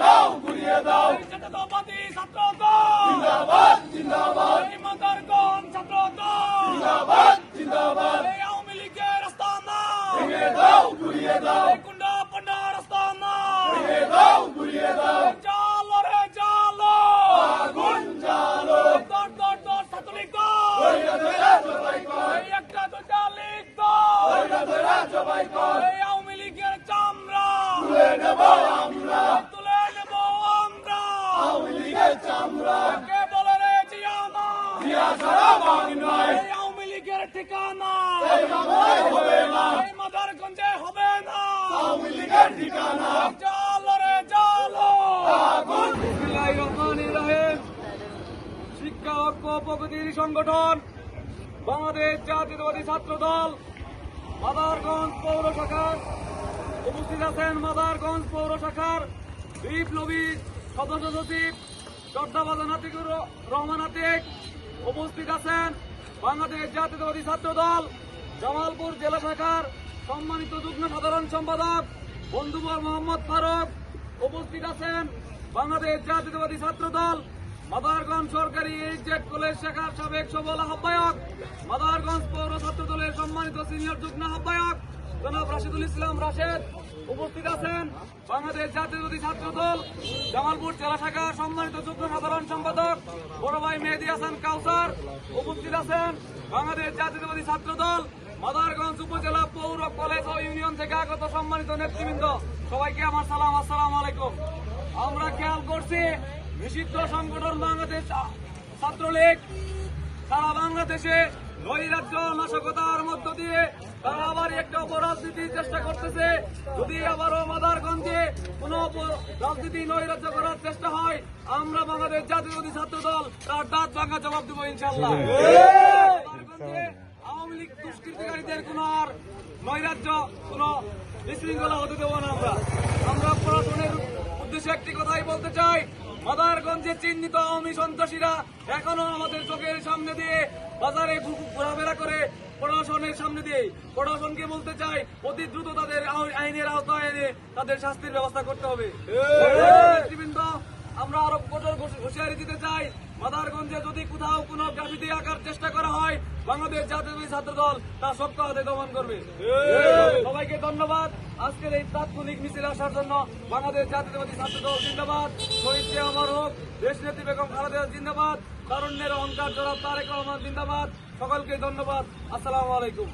দাও ঘুরিয়ে দাও ছাত্র জিন্দাবাদ জিন্দাবাদ এই মাদারগঞ্জ ছাত্র দল জিন্দাবাদ জিন্দাবাদ এই আওয়ামী লীগের রাস্তা ঘুরিয়ে দাও ঘুরিয়ে দাও এই কুন্ডা পান্ডা রাস্তা ঘুরিয়ে দাও ঘুরিয়ে দাও চালো রে চালো আগুন জ্বালো দর দর দর ছাত্রলীগ দল ধৈরা ধৈরা জবাই কর এই একটা দুটা লীগ দল ধৈরা ধৈরা জবাই কর এই আওয়ামী লীগের চামড়া তুলে নেব আমরা তুলে নেব আমরা আওয়ামী লীগের চামড়া কে বলে রে জিয়ানা দিয়া ছাড়া বাং নয় এই আওয়ামী লীগের ঠিকানা। হবে না মাদারগঞ্জে হবে ঠিকানা চালো রে চালো আগুন বিসমিল্লাহির রহমানির রহিম শিক্ষা ঐক্য প্রগতির সংগঠন, বাংলাদেশ জাতীয়তাবাদী ছাত্র দল, মাদারগঞ্জ পৌর শাখার উপস্থিত আছেন মাদারগঞ্জ পৌর শাখার বিপ্লবী সদস্য সচিব শ্রদ্ধাবাদন আতিকুর রহমান আতিক। উপস্থিত আছেন বাংলাদেশ জাতীয়তাবাদী ছাত্র দল জামালপুর জেলা শাখার সম্মানিত যুগ্ম সাধারণ সম্পাদক বন্ধুবর মোহাম্মদ ফারুক। উপস্থিত আছেন বাংলাদেশ জাতীয়তাবাদী ছাত্র দল মাদারগঞ্জ সরকারি এইচজেড কলেজ শাখার সাবেক সবল আহ্বায়ক, মাদারগঞ্জ পৌর ছাত্র দলের সম্মানিত সিনিয়র যুগ্ম আহ্বায়ক, জনাব রাশিদুল ইসলাম রাশেদ। উপস্থিত আছেন বাংলাদেশ জাতীয়তাবাদী ছাত্র দল জামালপুর জেলা শাখার সম্মানিত যুগ্ম সম্পাদক বড় ভাই মেহেদি হাসান কাউসার উপস্থিত আছেন বাংলাদেশ জাতীয়তাবাদী ছাত্র দল মাদারগঞ্জ উপজেলা পৌর কলেজ ও ইউনিয়ন থেকে আগত সম্মানিত নেতৃবৃন্দ। সবাইকে আমার সালাম, আসসালাম আলাইকুম। আমরা খেয়াল করছি নিষিদ্ধ সংগঠন বাংলাদেশ ছাত্রলীগ সারা বাংলাদেশে নৈরাজ্য, নাশকতার মধ্য দিয়ে তারা আবার একটা অপরাজনীতির চেষ্টা করতেছে। যদি আবারও মাদারগঞ্জে রাজনীতি নৈরাজ্য করার চেষ্টা হয়। আমরা বাংলাদেশ জাতীয়বাদী ছাত্র দল তার দাঁত ভাঙা জবাব দেবো ইনশাল্লাহ আওয়ামী লীগ দুষ্কৃতিকারীদের কোন আর নৈরাজ্য কোন বিশৃঙ্খলা হতে দেবো না আমরা। আমরা প্রশাসনের উদ্দেশ্যে একটি কথাই বলতে চাই। মাদারগঞ্জে চিহ্নিত আওয়ামী সন্ত্রাসীরা এখনও আমাদের চোখের সামনে দিয়ে বাজারে ঘোরাফেরা করে প্রশাসনের সামনে দিয়ে প্রশাসনকে বলতে চাই, অতি দ্রুত তাদের আইনের আওতায় এনে তাদের শাস্তির ব্যবস্থা করতে হবে। আমরা আরও কঠোর হুঁশিয়ারি দিতে চাই। মাদারগঞ্জে যদি কোথাও কোনো গ্রাফিতি আঁকার চেষ্টা করা হয়, বাংলাদেশ জাতীয় ছাত্র দল তা শক্ত হাতে দমন করবে। সবাইকে ধন্যবাদ। আজকের এই তাৎক্ষণিক মিছিল আসার জন্য বাংলাদেশ জাতীয়তাবাদী ছাত্র দল জিন্দাবাদ। শহীদ আমার হোক দেশ নেত্রী বেগম খালেদা জিন্দাবাদ। তারুণ্যের অহংকার জনাব তারেক রহমান জিন্দাবাদ। সকলকে ধন্যবাদ। আসসালামু আলাইকুম।